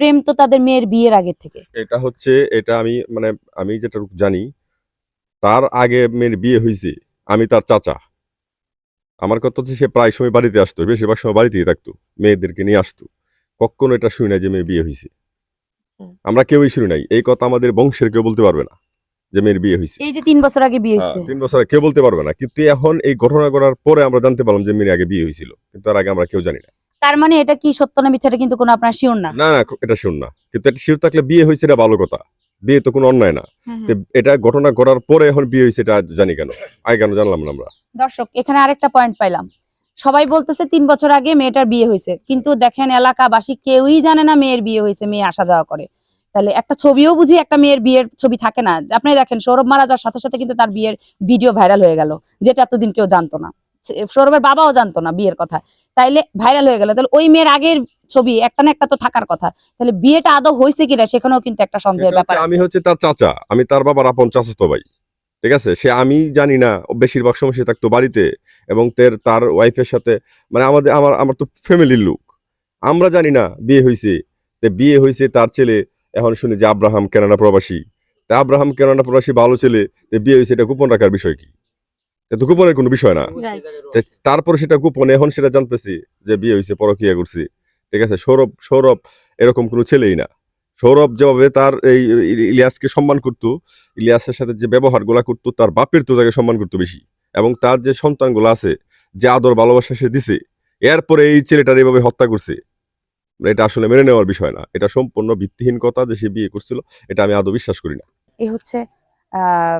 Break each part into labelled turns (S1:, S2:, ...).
S1: প্রেম তো তাদের মেয়ের বিয়ের আগের থেকে।
S2: এটা হচ্ছে এটা আমি মানে আমি যেটা জানি তার আগে মেয়ের বিয়ে হয়েছে আমি তার চাচা। আমার কথা হচ্ছে সে প্রায় সময় বাড়িতে আসতো বেশিরভাগ সময় বাড়িতেই থাকতো মেয়েদেরকে নিয়ে আসতো। কখনো এটা শুনি নাই যে মেয়ে বিয়ে হয়েছে। আমরা কেউই শুনি নাই। এই কথা আমাদের বংশের কেউ বলতে পারবে না যে মেয়ের বিয়ে হয়েছে।
S1: এই যে তিন বছর আগে বিয়ে
S2: হ্যাঁ,
S1: হয়েছে
S2: তিন বছর আগে কেউ বলতে পারবে না। কিন্তু এখন এই ঘটনা করার পরে আমরা জানতে পারলাম যে মেয়ের আগে বিয়ে হয়েছিল। কিন্তু তার আগে আমরা কেউ জানি না।
S1: তার মানে এটা কি সত্য না মিথ্যাটা কিন্তু কোনো আপনার শিওর না?
S2: না না এটা শুন না। কিন্তু এটা শিওর থাকলে বিয়ে হয়েছে এটা ভালো কথা। বিয়ে তো কোনো অন্যায় না। এটা ঘটনা করার পরে এখন বিয়ে হয়েছে এটা জানি কেন। আগে কেন জানলাম না আমরা।
S1: দর্শক এখানে আরেকটা পয়েন্ট পাইলাম। সবাই বলতেছে তিন বছর আগে মেয়েটার বিয়ে হয়েছে। কিন্তু দেখেন এলাকাবাসী কেউই জানে না মেয়ের বিয়ে হয়েছে মেয়ে আসা যাওয়া করে। তাহলে একটা ছবিও বুঝি একটা মেয়ের বিয়ের ছবি থাকে না। আপনি দেখেন সৌরভ মারা যাওয়ার সাথে সাথে কিন্তু তার বিয়ের ভিডিও ভাইরাল হয়ে গেল যেটা এতদিন কেউ জানতো না। সৌরভের বাবাও জানতো না বিয়ের কথা। তাইলে ভাইরাল হয়ে গেল। তাহলে ওই মেয়ের আগের ছবি একটা না একটা তো থাকার কথা। তাহলে বিয়েটা আদৌ হয়েছে কিনা সেখানেও কিন্তু একটা সন্দেহের ব্যাপার
S2: আমি হচ্ছে তার চাচা। আমি তার বাবার আপন চাচাতো ভাই। ঠিক আছে? সে আমি জানি না। বেশিরভাগ সময় সে থাকতো বাড়িতে এবং তের তার ওয়াইফের সাথে। মানে আমাদের আমার আমার তো ফ্যামিলির লোক। আমরা জানি না বিয়ে হয়েছে। তে বিয়ে হয়েছে তার ছেলে। এখন শুনি যে আব্রাহাম কেনাডা প্রবাসী। তা আব্রাহাম কেনাডা প্রবাসী ভালো ছেলে। তে বিয়ে হয়েছে এটা গোপন রাখার বিষয় কি? এটা গোপনের কোনো বিষয় না। তারপরে সেটা গোপনে এখন সেটা জানতেছি যে বিয়ে হয়েছে পরকিয়া করছি। ঠিক আছে? সৌরভ সৌরভ এরকম কোনো ছেলেই না। সৌরভ যেভাবে তার এই ইলিয়াসকে সম্মান করতো ইলিয়াসের সাথে যে ব্যবহারগুলা করতো তার বাপের তো তাকে সম্মান করতো বেশি। এবং তার যে সন্তানগুলো আছে যে আদর ভালোবাসা সে দিছে এরপরে এই ছেলেটার এইভাবে হত্যা করছে এটা আসলে মেনে নেওয়ার বিষয় না। এটা সম্পূর্ণ ভিত্তিহীন কথা যে সে বিয়ে করছিল এটা আমি আদৌ বিশ্বাস করি না।
S1: এ হচ্ছে আহ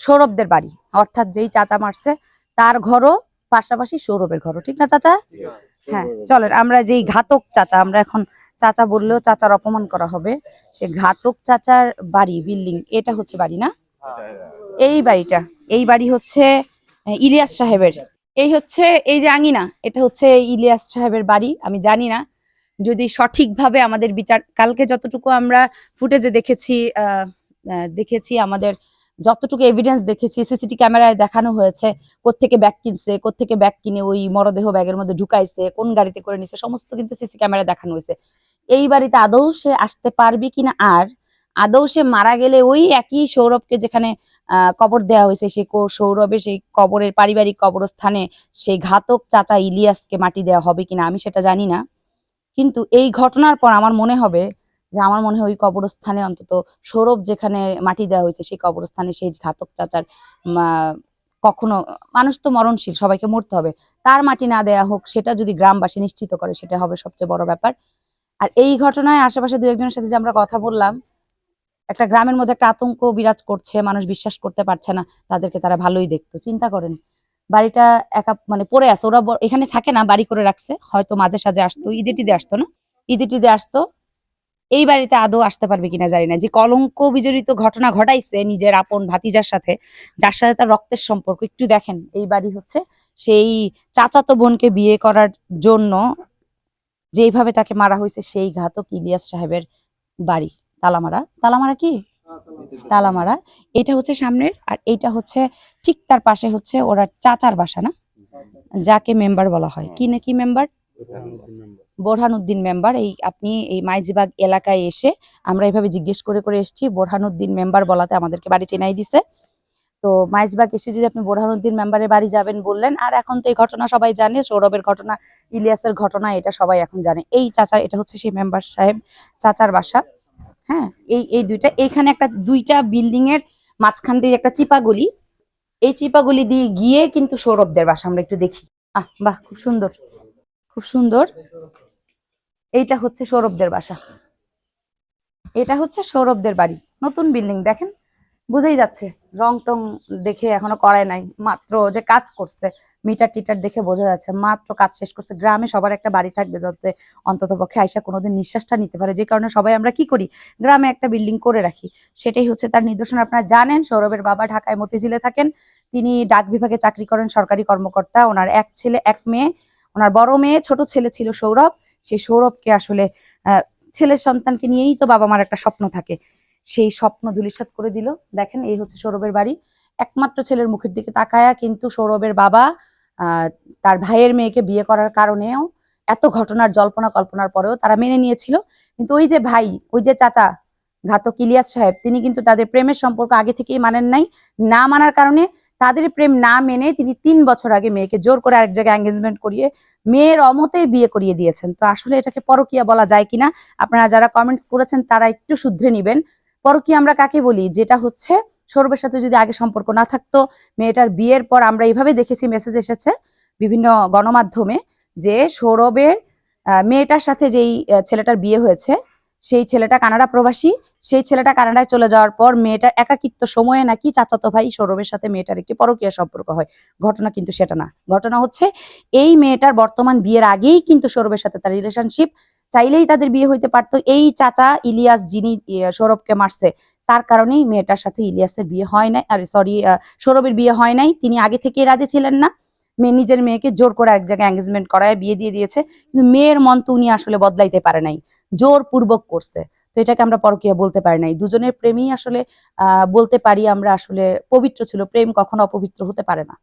S1: সৌরভদের বাড়ি। অর্থাৎ যেই চাচা মারছে তার ঘরও পাশাপাশি সৌরভের ঘরও। ঠিক না চাচা? হ্যাঁ চলেন আমরা যেই ঘাতক চাচা আমরা এখন চাচা বললেও চাচার অপমান করা হবে। সে ঘাতক চাচার বাড়ি বিল্ডিং এটা হচ্ছে বাড়ি না? এই বাড়িটা এই বাড়ি হচ্ছে ইলিয়াস সাহেবের। এই হচ্ছে এই যে আঙিনা এটা হচ্ছে ইলিয়াস সাহেবের বাড়ি আমি জানি না। যদি সঠিকভাবে আমাদের বিচার কালকে যতটুকু আমরা ফুটেজে দেখেছি দেখেছি আমাদের যতটুকু এভিডেন্স দেখেছি সিসিটি ক্যামেরায় দেখানো হয়েছে, কোত্থেকে ব্যাগ কিনছে, কোত্থেকে ব্যাগ কিনে ওই মরদেহ ব্যাগের মধ্যে ঢুকাইছে, কোন গাড়িতে করে নিছে, সমস্ত কিন্তু সিসি ক্যামেরায় দেখানো হয়েছে। এই বাড়িতে আদৌ সে আসতে পারবে কিনা আর আদৌ সে মারা গেলে ওই একই সৌরভকে যেখানে কবর দেওয়া হয়েছে সেই কো- সৌরভের সেই কবরের পারিবারিক কবরস্থানে সেই ঘাতক চাচা ইলিয়াসকে মাটি দেওয়া হবে কিনা আমি সেটা জানি না। কিন্তু এই ঘটনার পর আমার মনে হবে যে আমার মনে হয় ওই কবরস্থানে অন্তত সৌরভ যেখানে মাটি দেওয়া হয়েছে, সেই কবরস্থানে সেই ঘাতক চাচার কখনো, মানুষ তো মরণশীল, সবাইকে মরতে হবে। তার মাটি না দেয়া হোক, সেটা যদি গ্রামবাসী নিশ্চিত করে, সেটা হবে সবচেয়ে বড় ব্যাপার। আর এই ঘটনায় আশেপাশে দু একজনের সাথে যে আমরা কথা বললাম, একটা গ্রামের মধ্যে একটা আতঙ্ক বিরাজ করছে, মানুষ বিশ্বাস করতে পারছে না, তাদেরকে তারা ভালোই দেখতো। চিন্তা করেন, বাড়িটা একা মানে পড়ে আছে, ওরা এখানে থাকে না, বাড়ি করে রাখছে, হয়তো মাঝে সাঝে আসতো ঈদে টিদে আসতো না ঈদে টিদে আসতো এই বাড়িতে আদৌ আসতে পারবে কিনা জানি না। যে কলঙ্ক বিজড়িত ঘটনা ঘটাইছে নিজের আপন ভাতিজার সাথে, যার সাথে তার রক্তের সম্পর্ক, একটু দেখেন, এই বাড়ি হচ্ছে সেই চাচাতো বোনকে বিয়ে করার জন্য যেইভাবে তাকে মারা হয়েছে সেই ঘাতক ইলিয়াস সাহেবের বাড়ি। তালামারা? তালামারা কি? তালামারা। এটা হচ্ছে সামনের, আর এইটা হচ্ছে ঠিক তার পাশে হচ্ছে ওরা চাচার বাসা না? যাকে মেম্বার বলা হয়। কি না কি মেম্বার বোরহানুদ্দিন মেম্বার এই আপনি এই মাইজবাগ এলাকায় এসে আমরা এভাবে জিজ্ঞেস করে করে এসেছি, বোরহানুদ্দিন মেম্বার বলাতে আমাদেরকে বাড়ি চেনাই দিছে। তো মাইজবাগ এসে যদি আপনি বোরহানুদ্দিন মেম্বারের বাড়ি যাবেন বললেন, আর এখন তো এই ঘটনা সবাই জানে, সৌরভের ঘটনা, ইলিয়াসের ঘটনা, এটা সবাই এখন জানে। এই চাচার, এটা হচ্ছে সেই মেম্বার সাহেব, চাচার বাসা। হ্যাঁ এই এই দুইটা, এইখানে একটা, দুইটা বিল্ডিং এর মাঝখান দিয়ে একটা চিপাগুলি এই চিপা গলি দিয়ে গিয়ে কিন্তু সৌরভদের বাসা, আমরা একটু দেখি। আহ, বাহ, খুব সুন্দর। খুব সুন্দর। এইটা হচ্ছে সৌরভদের বাসা। এটা হচ্ছে সৌরভদের বাড়ি। নতুন বিল্ডিং, দেখেন? বুঝেই যাচ্ছে। রং টং দেখে এখনও করায় নাই। মাত্র যে কাজ করছে, মিটার টিটার দেখে বোঝা যাচ্ছে। মাত্র কাজ শেষ করছে। গ্রামে সবার একটা বাড়ি থাকবে যাতে অন্তত পক্ষে আইসা কোনোদিন নিঃশ্বাসটা নিতে পারে। যে কারণে সবাই আমরা কি করি? গ্রামে একটা বিল্ডিং করে রাখি। সেটাই হচ্ছে তার নিদর্শন। আপনারা জানেন, সৌরভের বাবা ঢাকায় মতিঝিলে থাকেন। তিনি ডাক বিভাগে চাকরি করেন সরকারি কর্মকর্তা। ওনার এক ছেলে, এক মেয়ে। ওনার বড় মেয়ে, ছোট ছেলে ছিল সৌরভ। সেই সৌরভকে আসলে ছেলের সন্তানকে নিয়েই তো বাবা মার একটা স্বপ্ন থাকে। সেই স্বপ্ন ধুলিসাৎ করে দিল। দেখেন, এই হচ্ছে সৌরভের বাড়ি। একমাত্র ছেলের মুখের দিকে তাকায়া কিন্তু সৌরভের বাবা তার ভাইয়ের মেয়েকে বিয়ে করার কারণেও এত ঘটনার জল্পনা কল্পনার পরেও তারা মেনে নিয়েছিল। কিন্তু ওই যে ভাই, ওই যে চাচা, ঘাতক ইলিয়াস সাহেব, তিনি কিন্তু তাদের প্রেমের সম্পর্ক আগে থেকেই মানেন নাই। না মানার কারণে তাদের প্রেম না মেনে তিনি তিন বছর আগে মেয়েকে জোর করে আরেক জায়গায় এঙ্গেজমেন্ট করিয়ে মেয়ের অমতে বিয়ে করিয়ে দিয়েছেন। তো আসলে এটাকে পরকিয়া বলা যায় কিনা, আপনারা যারা কমেন্টস করেছেন তারা একটু শুধরে নিবেন। পরকিয়া আমরা কাকে বলি? যেটা হচ্ছে, সৌরভের সাথে যদি আগে সম্পর্ক না থাকতো, মেয়েটার বিয়ের পর আমরা এইভাবে দেখেছি মেসেজ এসেছে বিভিন্ন গণমাধ্যমে যে সৌরভের মেয়েটার সাথে যেই ছেলেটার বিয়ে হয়েছে সেই ছেলেটা কানাডা প্রবাসী, সেই ছেলেটা কানাডায় চলে যাওয়ার পর মেয়েটার একাকিত্ব সময়ে নাকি চাচাতো ভাই সৌরভের সাথে মেয়েটার একটি পরকীয়া সম্পর্ক হয়। ঘটনা কিন্তু সেটা না। ঘটনা হচ্ছে, এই মেয়েটার বর্তমান বিয়ের আগেই কিন্তু সৌরভের সাথে তার রিলেশনশিপ চাইলেই তাদের বিয়ে হইতে পারতো। এই চাচা ইলিয়াস যিনি সৌরভকে মারছে, তার কারণেই মেয়েটার সাথে ইলিয়াসের বিয়ে হয় নাই। আর সরি সৌরভের বিয়ে হয় নাই। তিনি আগে থেকেই রাজি ছিলেন না। মেয়ে নিজের মেয়েকে জোর করে এক জায়গায় এঙ্গেজমেন্ট করায় বিয়ে দিয়ে দিয়েছে। কিন্তু মেয়ের মন তো উনি আসলে বদলাইতে পারে নাই। জোর পূর্বক করছে। তো এটাকে আমরা পরকীয়া বলতে পারি নাই। দুজনের প্রেমই আসলে বলতে পারি আমরা আসলে পবিত্র ছিল। প্রেম কখনো অপবিত্র হতে পারে না।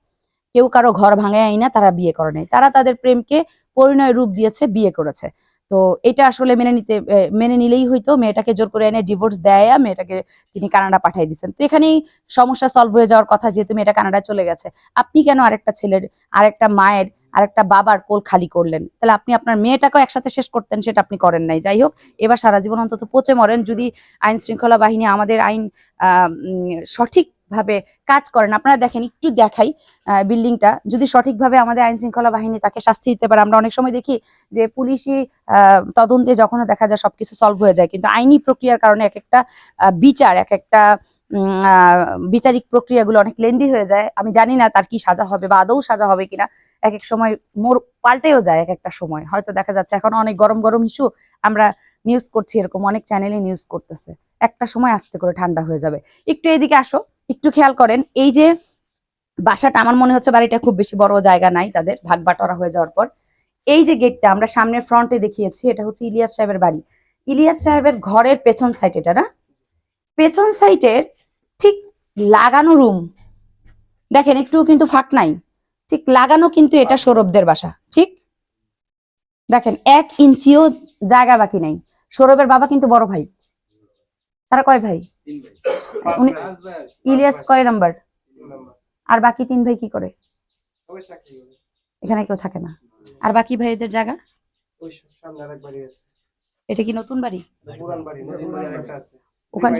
S1: কেউ কারও ঘর ভাঙে আইনা, তারা বিয়ে করে নাই। তারা তাদের প্রেমকে পরিণয় রূপ দিয়েছে, বিয়ে করেছে। তো এটা আসলে মেনে নিতে মেনে নিলেই হয়তো মেয়েটাকে জোর করে এনে ডিভোর্স দেয়, মেয়েটাকে তিনি কানাডা পাঠিয়ে দিচ্ছেন তো এখানেই সমস্যা সলভ হয়ে যাওয়ার কথা, যেহেতু মেয়েটা কানাডা চলে গেছে। আপনি কেন আরেকটা ছেলের, আরেকটা মায়ের আরেকটা বাবার কোল খালি করলেন। তাহলে আপনি আপনার মেয়েটাকেও একসাথে শেষ করতেন সেটা আপনি করেন নাই। যাই হোক এবার সারা জীবন অন্তত পচে মরেন। যদি আইন শৃঙ্খলা বাহিনী আমাদের আইন আহ, উম, সঠিকভাবে কাজ করেন আপনারা দেখেন একটু দেখাই বিল্ডিংটা। যদি সঠিকভাবে আমাদের আইন শৃঙ্খলা বাহিনী তাকে শাস্তি দিতে পারে আমরা অনেক সময় দেখি যে পুলিশি তদন্তে যখন দেখা যায় সবকিছু সলভ হয়ে যায়। কিন্তু আইনি প্রক্রিয়ার কারণে এক একটা বিচার এক একটা বিচারিক প্রক্রিয়াগুলো অনেক লেন্দি হয়ে যায়। আমি জানি না তার কি সাজা হবে বা আদৌ সাজা হবে কিনা। এক এক সময় মোর পাল্টেও যায় এক একটা সময়। হয়তো দেখা যাচ্ছে এখন অনেক গরম গরম ইস্যু আমরা নিউজ করছি এরকম, অনেক চ্যানেলে নিউজ করতেছে। একটা সময় আস্তে করে ঠান্ডা হয়ে যাবে। একটু এদিকে আসো, একটু খেয়াল করেন, এই যে বাসাটা আমার মনে হচ্ছে বাড়িটা খুব বেশি বড় জায়গা নাই তাদের ভাগ বাটোয়ারা হয়ে যাওয়ার পর। এই যে গেটটা আমরা সামনের ফ্রন্টে দেখিয়েছি, এটা হচ্ছে ইলিয়াস সাহেবের বাড়ি। ইলিয়াস সাহেবের ঘরের পেছন সাইড এটা না? পেছন সাইডের ঠিক লাগানো রুম দেখেন একটু কিন্তু ফাঁক নাই। ঠিক লাগানো কিন্তু এটা সৌরভদের বাসা ঠিক? দেখেন এক ইঞ্চিও জায়গা বাকি নাই। সৌরভের বাবা কিন্তু বড় ভাই। তারা কয় ভাই? ইলিয়াস কয় নাম্বার? আর বাকি তিন ভাই কি করে? এখানে কেউ থাকে না। আর বাকি ভাইদের জায়গা? এটা কি নতুন বাড়ি? ওখানে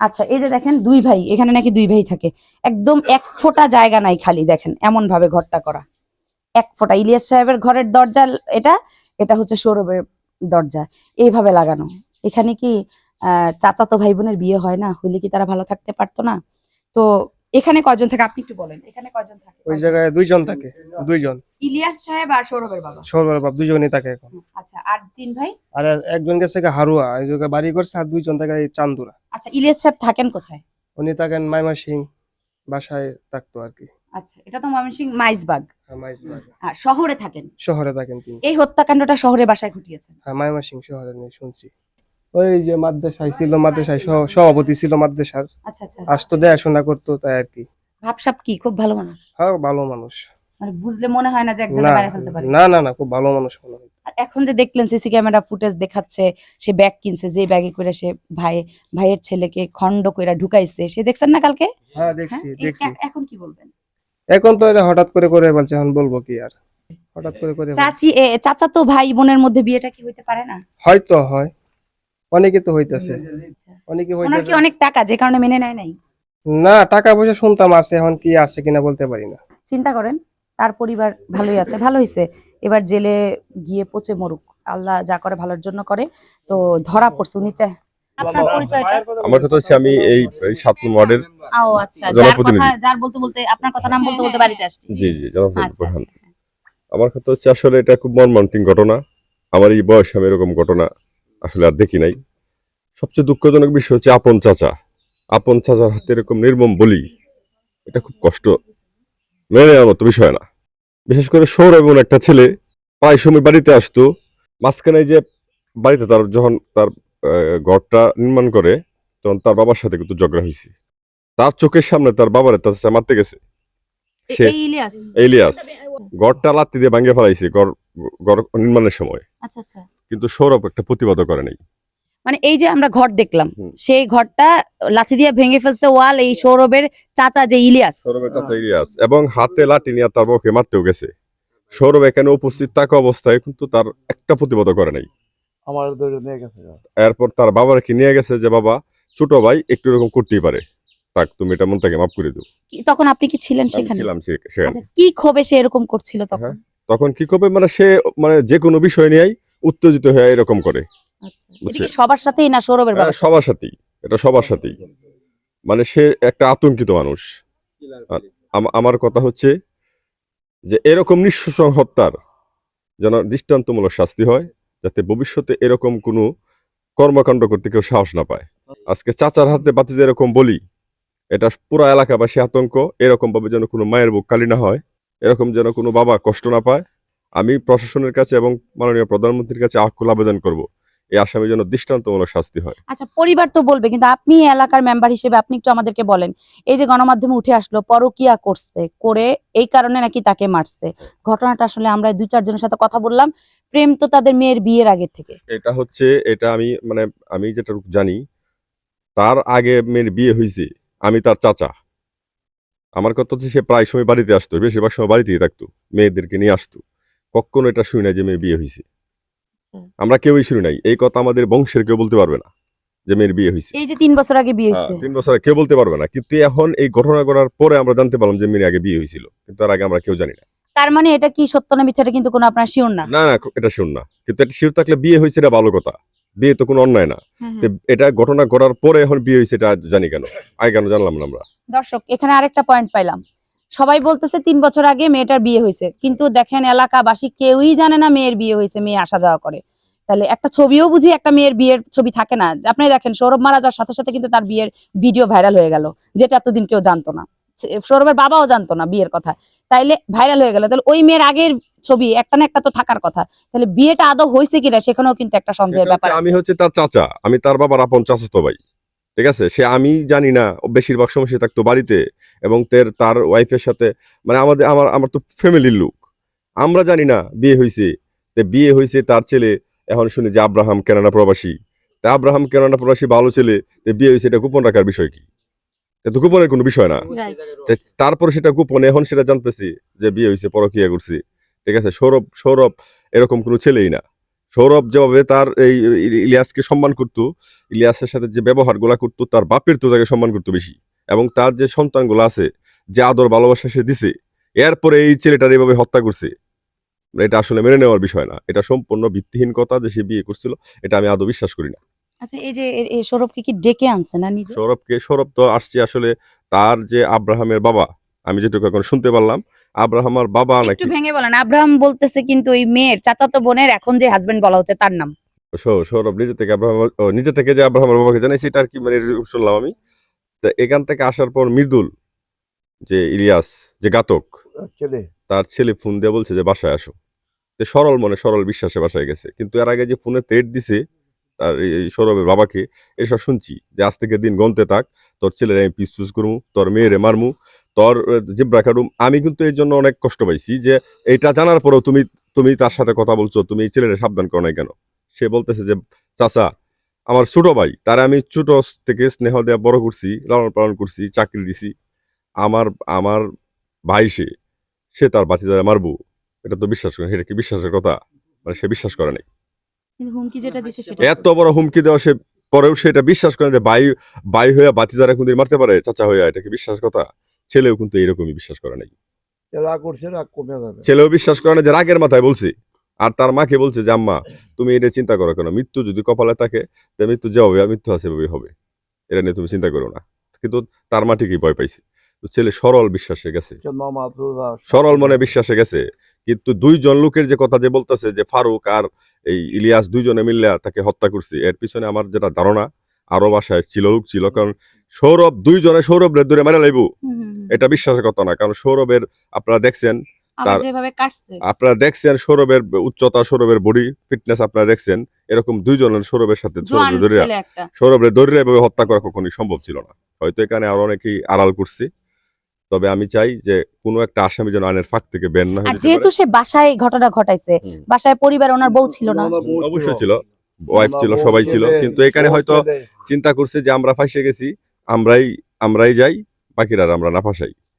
S1: আচ্ছা এই যে দেখেন দুই ভাই এখানে নাকি দুই ভাই থাকে। একদম এক ফোটা জায়গা নাই খালি দেখেন এমন ভাবে ঘরটা করা। এক ফোটা ইলিয়াস সাহেবের ঘরের দরজা এটা এটা হচ্ছে সৌরভের দরজা এইভাবে লাগানো। এখানে কি আহ চাচা তো ভাই বোনের বিয়ে হয় না? হইলে কি তারা ভালো থাকতে পারতো না? তো এখানে কয়জন থাকে? আপনি একটু বলেন এখানে কয়জন থাকে?
S3: ওই জায়গায় দুইজন থাকে দুইজন।
S1: ইলিয়াস সাহেব আর সৌরভের বাবা।
S3: সৌরভ বাপ দুইজনই থাকে এখন।
S1: আচ্ছা আর তিন ভাই?
S3: আর একজন গেছে হারুয়া এই জায়গায় বাড়ি করছে আর দুইজন থাকে এই চান্দুরা।
S1: আচ্ছা ইলিয়াস সাহেব থাকেন কোথায়?
S3: উনি থাকেন মাইমা সিং বাসায় থাকতো আর কি।
S1: আচ্ছা এটা তো ময়মনসিং মাইজবাগ।
S3: হ্যাঁ, মাইজবাগ।
S1: আর শহরে থাকেন?
S3: শহরে থাকেন তিনি।
S1: এই হত্যাকাণ্ডটা শহরে বাসায় ঘটিয়েছেন?
S3: হ্যাঁ মাইমা সিং শহরে নিয়ে শুনছি। ওই যে মাদ্রাসায় ছিল মাদ্রাসায় সভাপতি ছিল মাদ্রাসার।
S1: আচ্ছা আচ্ছা।
S3: আসতো দেখাশোনা করতো তাই আর কি।
S1: ভাবসাব কি? খুব ভালো মানুষ।
S3: হ্যাঁ ভালো মানুষ।
S1: মানে বুঝলে মনে হয় না যে একজন
S3: না
S1: ফেলতে পারে।
S3: না না না খুব ভালো মানুষ মনে হয়।
S1: আর এখন যে দেখলেন সিসি ক্যামেরা ফুটেজ দেখাচ্ছে সে ব্যাগ কিনছে যে ব্যাগে করে সে ভাই ভাইয়ের ছেলেকে খন্ড কইরা ঢুকাইছে সে দেখছেন না কালকে?
S3: হ্যাঁ দেখছি
S1: হ্যাঁ?
S3: দেখছি।
S1: এখন কি বলবেন?
S3: এখন তো এটা হঠাৎ করে করে বলছে এখন বলব কি আর? হঠাৎ করে করে
S1: চাচি এ, চাচাতো ভাই বোনের মধ্যে বিয়েটা কি হইতে পারে না?
S3: হয়তো হয়। অনেকে তো হইতেছে। অনেকে হইতেছে।
S1: অনেক টাকা যে কারণে মেনে নেয় নাই?
S3: না টাকা পয়সা শুনতাম আছে এখন কি আছে কিনা বলতে পারি না।
S1: চিন্তা করেন তার পরিবার ভালোই আছে। ভালো হয়েছে এবার জেলে গিয়ে পচে মরুক। আল্লাহ যা করে ভালোর জন্য করে। তো ধরা পড়ছে উনি চায়
S2: আমার কথা হচ্ছে আমি এই এই সাত ওয়ার্ডের
S1: আচ্ছা যার
S2: জনপ্রতিনিধি।
S1: কথা যার বলতে বলতে আপনার কথা নাম বলতে বলতে বাড়িতে আসছি।
S2: জি জি জনপ্রতিনিধি
S1: আচ্ছা
S2: প্রধান।
S1: আচ্ছা।
S2: আমার কথা হচ্ছে আসলে এটা খুব মর্মান্তিক ঘটনা। আমার এই বয়সে আমি এরকম ঘটনা আসলে আর দেখি নাই। সবচেয়ে দুঃখজনক বিষয় হচ্ছে আপন চাচা। আপন চাচার হাতে এরকম নির্মম বলি এটা খুব কষ্ট। মেনে নেওয়ার মতো বিষয় না। বিশেষ করে সৌর এবং একটা ছেলে প্রায় সময় বাড়িতে আসতো মাঝখানে যে বাড়িতে তার যখন তার ঘরটা নির্মাণ করে তখন তার বাবার সাথে কিন্তু ঝগড়া হয়েছে। তার চোখের সামনে তার বাবারে তার চাচা মারতে গেছে। সে এলিয়াস। গড়টা লাত্তি দিয়ে ভাঙে ফেলাইছে গড় ঘর নির্মাণের সময়।
S1: আচ্ছা আচ্ছা।
S2: কিন্তু সৌরভ একটা প্রতিবাদ করে নাই।
S1: মানে এই যে আমরা ঘর দেখলাম। সেই ঘরটা লাথি দিয়ে ভেঙে ফেলছে ওয়াল এই সৌরভের চাচা যে ইলিয়াস।
S2: সৌরভের চাচা ইলিয়াস এবং হাতে লাঠি নিয়ে তার বউকে মারতেও গেছে। সৌরভ এখানে উপস্থিত থাকা অবস্থায় কিন্তু তার একটা প্রতিবাদ করে নাই।
S4: আমার নিয়ে গেছে
S2: এরপর তার বাবাকে নিয়ে গেছে যে বাবা ছোট ভাই একটু এরকম করতেই পারে। তাক তুমি এটা মন থেকে মাফ করে দিও।
S1: তখন আপনি কি ছিলেন সেখানে?
S2: ছিলাম সেখানে
S1: আচ্ছা কি ক্ষোভে সে এরকম করছিল তখন?
S2: হ্যাঁ। তখন কি করবে মানে সে মানে যে কোনো বিষয় নিয়েই উত্তেজিত হয়ে এরকম করে।
S1: আচ্ছা। সবার সাথেই না সৌরভের
S2: হ্যাঁ, সবার সাথেই। এটা সবার সাথেই। মানে সে একটা আতঙ্কিত মানুষ। আম- আমার কথা হচ্ছে যে এরকম নিঃশ্বাস হত্যার যেন দৃষ্টান্তমূলক শাস্তি হয় যাতে ভবিষ্যতে এরকম কোনো কর্মকাণ্ড করতে কেউ সাহস না পায়। আজকে চাচার হাতে বাতি যেরকম বলি এটা পুরো এলাকাবাসী আতঙ্ক এরকম ভাবে যেন কোনো মায়ের বুক কালি না হয় এরকম যেন কোনো বাবা কষ্ট না পায় আমি প্রশাসনের কাছে এবং মাননীয় প্রধানমন্ত্রীর কাছে আকুল আবেদন করব। এই আসামির জন্য দৃষ্টান্তমূলক শাস্তি হয়।
S1: আচ্ছা পরিবার তো বলবে কিন্তু আপনি এলাকার মেম্বার হিসেবে আপনি একটু আমাদেরকে বলেন। এই যে গণমাধ্যমে উঠে আসলো পরকিয়া করছে করে এই কারণে নাকি তাকে মারছে। ঘটনাটা আসলে আমরা দুই চারজনের সাথে কথা বললাম। প্রেম তো তাদের মেয়ের বিয়ের আগে থেকে।
S2: এটা হচ্ছে এটা আমি মানে আমি যেটা জানি তার আগে মেয়ের বিয়ে হয়েছে আমি তার চাচা। আমার কথা হচ্ছে সে প্রায় সময় বাড়িতে আসতো বেশিরভাগ সময় বাড়িতেই থাকতো মেয়েদেরকে নিয়ে আসতো। কখনো এটা শুনি না যে মেয়ে বিয়ে হয়েছে আমরা কেউই শুনি নাই। এই কথা আমাদের বংশের কেউ বলতে পারবে না যে মেয়ের বিয়ে হয়েছে
S1: এই যে তিন বছর আগে বিয়ে
S2: হ্যাঁ,
S1: হয়েছে
S2: তিন বছর আগে কেউ বলতে পারবে না। কিন্তু এখন এই ঘটনা করার পরে আমরা জানতে পারলাম যে মেয়ের আগে বিয়ে হয়েছিল কিন্তু তার আগে আমরা কেউ জানি না।
S1: তার মানে এটা কি সত্য না মিথ্যাটা কিন্তু কোনো আপনার শিওর না?
S2: না না এটা শুন না। কিন্তু এটা শিওর থাকলে বিয়ে হয়েছে এটা ভালো কথা। বিয়ে তো কোনো অন্যায় না। এটা ঘটনা করার পরে এখন বিয়ে হয়েছে এটা জানি কেন। আগে কেন জানলাম না আমরা?
S1: দর্শক এখানে আরেকটা পয়েন্ট পাইলাম। সবাই বলতেছে তিন বছর আগে মেয়েটার বিয়ে হয়েছে। কিন্তু দেখেন এলাকাবাসী কেউই জানে না মেয়ের বিয়ে হয়েছে মেয়ে আসা যাওয়া করে। তাহলে একটা ছবিও বুঝি একটা মেয়ের বিয়ের ছবি থাকে না। আপনি দেখেন সৌরভ মারা যাওয়ার সাথে সাথে কিন্তু তার বিয়ের ভিডিও ভাইরাল হয়ে গেল যেটা এতদিন কেউ জানতো না। সৌরভের বাবাও জানতো না বিয়ের কথা। তাইলে ভাইরাল হয়ে গেল। তাহলে ওই মেয়ের আগের ছবি একটা না একটা তো থাকার কথা। তাহলে বিয়েটা আদৌ হয়েছে কিনা সেখানেও কিন্তু একটা সন্দেহের ব্যাপার
S2: আমি হচ্ছে তার চাচা। আমি তার বাবার আপন চাচাতো ভাই। ঠিক আছে? সে আমি জানি না বেশিরভাগ সময় সে থাকতো বাড়িতে এবং তের তার ওয়াইফের সাথে মানে আমাদের আমার আমার তো ফ্যামিলির লোক। আমরা জানি না বিয়ে হয়েছে তে বিয়ে হয়েছে তার ছেলে এখন শুনি যে আব্রাহাম কেনাডা প্রবাসী। তা আব্রাহাম কেনাডা প্রবাসী ভালো ছেলে তে বিয়ে হয়েছে এটা গোপন রাখার বিষয় কি? এটা তো গোপনের কোনো বিষয় না. তারপরে সেটা গোপনে এখন সেটা জানতেছি যে বিয়ে হয়েছে পরকিয়া করছি। ঠিক আছে? সৌরভ সৌরভ এরকম কোনো ছেলেই না। সৌরভ যেভাবে তার এই ইলিয়াসকে সম্মান করতো ইলিয়াসের সাথে যে ব্যবহারগুলা করতো তার বাপের তো তাকে সম্মান করতো বেশি। এবং তার যে সন্তানগুলো আছে যে আদর ভালোবাসা সে দিছে এরপরে এই ছেলেটার এইভাবে হত্যা করছে এটা আসলে মেনে নেওয়ার বিষয় না। এটা সম্পূর্ণ ভিত্তিহীন কথা যে সে বিয়ে করছিল এটা আমি আদৌ বিশ্বাস করি না।
S1: আচ্ছা এই যে সৌরভকে কি ডেকে আনছে না নিজে?
S2: সৌরভকে সৌরভ তো আসছে আসলে তার যে আব্রাহামের বাবা আমি যেটুকু এখন শুনতে পারলাম আব্রাহামের বাবা নাকি
S1: একটু ভেঙে বলেন। আব্রাহাম বলতেছে কিন্তু ওই মেয়ের চাচাতো বোনের এখন যে হাজবেন্ড বলা হচ্ছে তার নাম।
S2: সৌরভ নিজে থেকে আব্রাহাম নিজে থেকে যে আব্রাহামের বাবাকে জানাইছে এটা আর কি মানে শুনলাম আমি। তো এখান থেকে আসার পর মৃদুল যে ইলিয়াস যে ঘাতক তার ছেলে ফোন দিয়ে বলছে যে বাসায় আসো। তো সরল মনে সরল বিশ্বাসে বাসায় গেছে। কিন্তু এর আগে যে ফোনে তেট দিছে তার এই সৌরভের বাবাকে এসব শুনছি যে আজ থেকে দিন গন্তে থাক, তোর ছেলের আমি পিস পিস করমু, তোর মেয়েরে মারমু, তোর জিব্রা কাটুম আমি কিন্তু এই জন্য অনেক কষ্ট পাইছি যে এটা জানার পরেও তুমি তুমি তার সাথে কথা বলছো, তুমি এই ছেলের সাবধান করো নাই কেন? সে বলতেছে যে, চাচা, আমার ছোট ভাই, তারা আমি ছোট থেকে স্নেহ দেওয়া বড় করছি, লালন পালন করছি, চাকরি দিছি। আমার আমার ভাই সে সে তার বাতিদারে মারবো। এটা তো বিশ্বাস করে, এটা কি বিশ্বাসের কথা? মানে সে বিশ্বাস করে নাই।
S1: হুমকি যেটা দিছে সেটা
S2: এত বড় হুমকি দেওয়া সে পরেও সে এটা বিশ্বাস করে যে বাই বাই হয়ে মারতে পারে চাচা হয়ে এটা কি বিশ্বাস কথা? ছেলেও কিন্তু এরকমই বিশ্বাস করে নাই।
S4: রাগ করছে রাগ কমে যাবে।
S2: ছেলেও বিশ্বাস করে না যে রাগের মাথায় বলছে। আর তার মাকে বলছে যে আম্মা তুমি এটা চিন্তা করো কেন? মৃত্যু যদি কপালে থাকে তো মৃত্যু যে হবে আর মৃত্যু আছে হবে। এটা নিয়ে তুমি চিন্তা করো না। কিন্তু তার মা ঠিকই ভয় পাইছে। তো ছেলে সরল বিশ্বাসে গেছে। সরল মনে বিশ্বাসে গেছে। কিন্তু দুইজন লোকের যে কথা যে বলতেছে যে ফারুক আর এই ইলিয়াস দুইজনে মিল্লা তাকে হত্যা করছি এর পিছনে আমার যেটা ধারণা আরও বাসায় ছিল লোক ছিল কারণ সৌরভ দুইজনে সৌরভ রে দূরে মেরে লাইব। এটা বিশ্বাসের কথা না কারণ সৌরভের আপনারা দেখছেন তার- আপনারা দেখছেন সৌরভের উচ্চতা সৌরভের বডি ফিটনেস আপনারা দেখছেন এরকম দুইজনের সৌরভের সাথে সৌরভের দরিয়া সৌরভের দরিয়া এভাবে হত্যা করা কখনোই সম্ভব ছিল না। হয়তো এখানে আরও অনেকেই আড়াল করছে। তবে আমি চাই যে কোনো একটা আসামি যেন আইনের ফাঁক থেকে বের না হয়
S1: যেহেতু সে বাসায় ঘটনা ঘটাইছে বাসায় পরিবার ওনার বউ ছিল না।
S4: বউ
S2: অবশ্যই ছিল ওয়াইফ ছিল সবাই ছিল কিন্তু এখানে হয়তো চিন্তা করছে যে আমরা ফাঁসে গেছি আমরাই আমরাই যাই বাকিরা আমরা না ফাঁসাই।